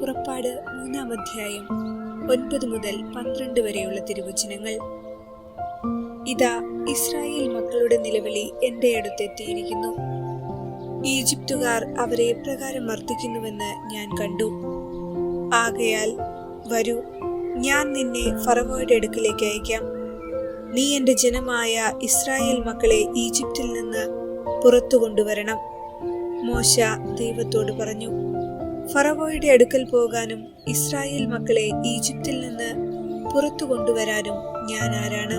പുറപ്പാട് മൂന്നാം അധ്യായം ഒൻപത് മുതൽ പന്ത്രണ്ട് വരെയുള്ള തിരുവചനങ്ങൾ. ഇതാ ഇസ്രായേൽ മക്കളുടെ നിലവിളി എന്റെ അടുത്തെത്തിയിരിക്കുന്നു ഈജിപ്തുകാർ അവരെ എപ്രകാരം മർദ്ദിക്കുന്നുവെന്ന് ഞാൻ കണ്ടു. ആകയാൽ വരൂ ഞാൻ നിന്നെ ഫറവോയുടെ അടുക്കിലേക്ക് അയക്കാം. നീ എന്റെ ജനമായ ഇസ്രായേൽ മക്കളെ ഈജിപ്തിൽ നിന്ന് പുറത്തു കൊണ്ടുവരണം മോശ ദൈവത്തോട് പറഞ്ഞു. ഫറവോയുടെ അടുക്കൽ പോകാനും ഇസ്രായേൽ മക്കളെ ഈജിപ്തിൽ നിന്ന് പുറത്തു കൊണ്ടുവരാനും ഞാൻ ആരാണ്?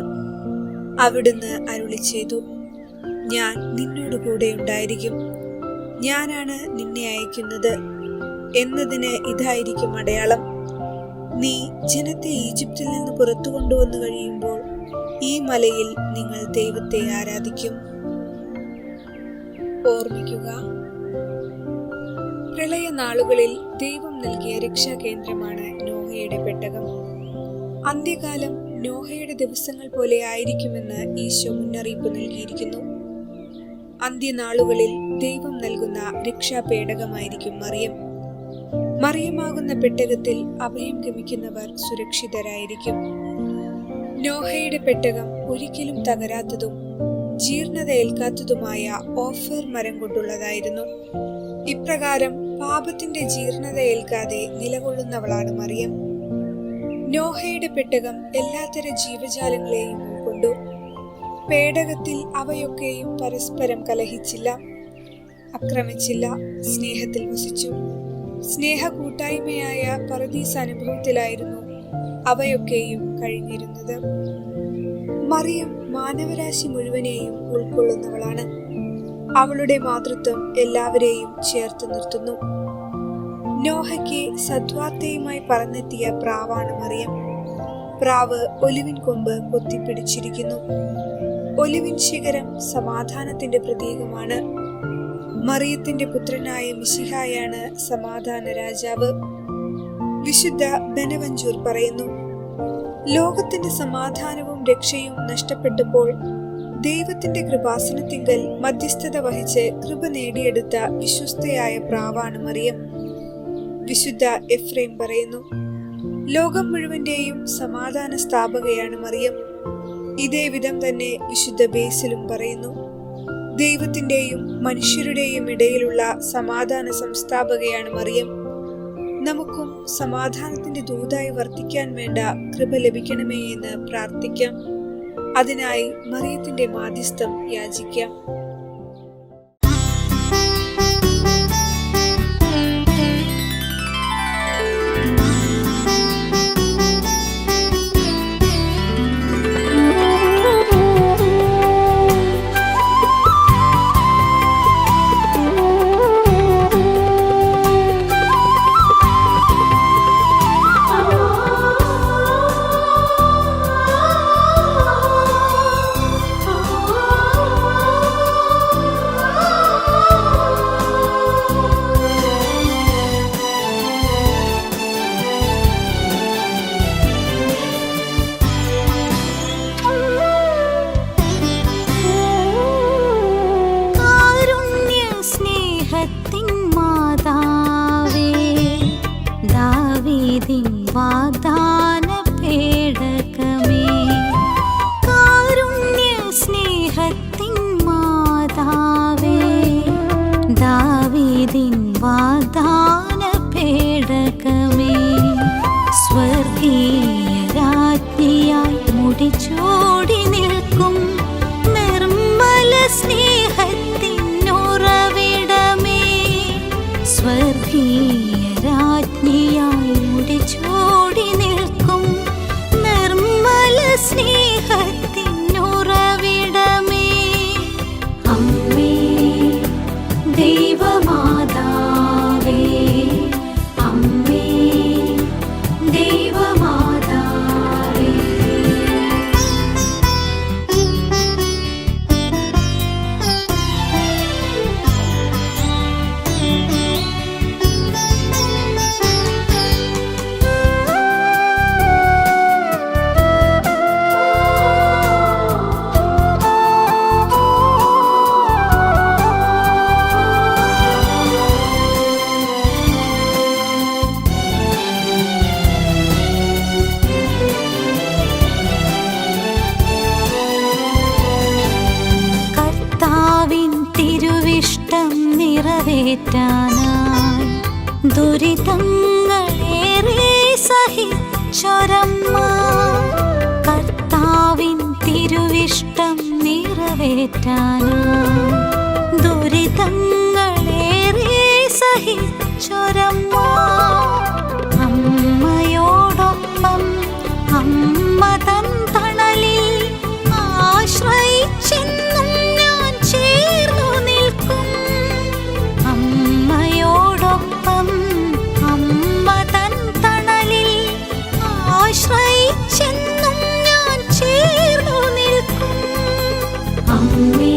അവിടുന്ന് അരുളി ചെയ്തു ഞാൻ നിന്നോട് കൂടെ ഉണ്ടായിരിക്കും. ഞാനാണ് നിന്നെ അയക്കുന്നത്. എന്നതിന് ഇതായിരിക്കും അടയാളം. നീ ജനത്തെ ഈജിപ്തിൽ നിന്ന് പുറത്തു കൊണ്ടുവന്നു കഴിയുമ്പോൾ ഈ മലയിൽ നിങ്ങൾ ദൈവത്തെ ആരാധിക്കും. ഓർമ്മിക്കുക പ്രളയ നാളുകളിൽ ദൈവം നൽകിയ രക്ഷാകേന്ദ്രമാണ് നോഹയുടെ പെട്ടകം. അന്ത്യകാലം നോഹയുടെ ദിവസങ്ങൾ പോലെ ആയിരിക്കുമെന്ന് ഈശോ മുന്നറിയിപ്പ് നൽകിയിരിക്കുന്നു. അന്ത്യനാളുകളിൽ ദൈവം നൽകുന്ന രക്ഷാപേടകമായിരിക്കും മറിയം. മറിയമാകുന്ന പെട്ടകത്തിൽ അഭയം ഗമിക്കുന്നവർ സുരക്ഷിതരായിരിക്കും. നോഹയുടെ പെട്ടകം ഒരിക്കലും തകരാത്തതും ജീർണത ഏൽക്കാത്തതുമായ ഓഫർ മരം കൊണ്ടുള്ളതായിരുന്നു. ഇപ്രകാരം പാപത്തിന്റെ ജീർണത ഏൽക്കാതെ നിലകൊള്ളുന്നവളാണ് മറിയം. നോഹയുടെ പെട്ടകം എല്ലാത്തര ജീവജാലങ്ങളെയും ഉൾക്കൊണ്ടു. പേടകത്തിൽ അവയൊക്കെയും പരസ്പരം കലഹിച്ചില്ല അക്രമിച്ചില്ല സ്നേഹത്തിൽ വസിച്ചു. സ്നേഹ കൂട്ടായ്മയായ പറദീസ് അനുഭവത്തിലായിരുന്നു അവയൊക്കെയും കഴിഞ്ഞിരുന്നത്. മറിയം മാനവരാശി മുഴുവനെയും ഉൾക്കൊള്ളുന്നവളാണ്. അവളുടെ മാതൃത്വം എല്ലാവരെയും ചേർത്ത് നിർത്തുന്നു. നോഹയ്ക്ക് സദ്വാർത്തയുമായി പറന്നെത്തിയ പ്രാവാണ് മറിയം. പ്രാവ് ഒലിവിൻ കൊമ്പ് കൊത്തിപ്പിടിച്ചിരിക്കുന്നു ഒലിവിൻ ശിഖരം സമാധാനത്തിന്റെ പ്രതീകമാണ്. മറിയത്തിന്റെ പുത്രനായ മിശിഹായാണ് സമാധാന രാജാവ്. വിശുദ്ധ ബനവഞ്ചൂർ പറയുന്നു ലോകത്തിന്റെ സമാധാനവും രക്ഷയും നഷ്ടപ്പെട്ടപ്പോൾ ദൈവത്തിന്റെ കൃപാസനത്തിങ്കൽ മധ്യസ്ഥത വഹിച്ച് കൃപ നേടിയെടുത്ത വിശ്വസ്തയായ പ്രാവാണ് മറിയം. വിശുദ്ധ എഫ്രൈം പറയുന്നു ലോകം മുഴുവന്റെയും സമാധാന സ്ഥാപകയാണ് മറിയം. ഇതേ വിധം തന്നെ വിശുദ്ധ ബേസിലും പറയുന്നു ദൈവത്തിന്റെയും മനുഷ്യരുടെയും ഇടയിലുള്ള സമാധാന സംസ്ഥാപകയാണ് മറിയം. നമുക്കും സമാധാനത്തിന്റെ ദൂതായി വർത്തിക്കാൻ വേണ്ട കൃപ ലഭിക്കണമേ എന്ന് പ്രാർത്ഥിക്കാം. അതിനായി മറിയത്തിന്റെ മാധ്യസ്ഥം യാചിക്കാം. ছুটি চোখ നിറവേറ്റാനായി ദുരിതങ്ങളേറെ സഹിച്ചൊരമ്മ. കർത്താവിൻ തിരുവിഷ്ടം നിറവേറ്റാനായി ദുരിതങ്ങളേറെ സഹിച്ചൊരമ്മ. me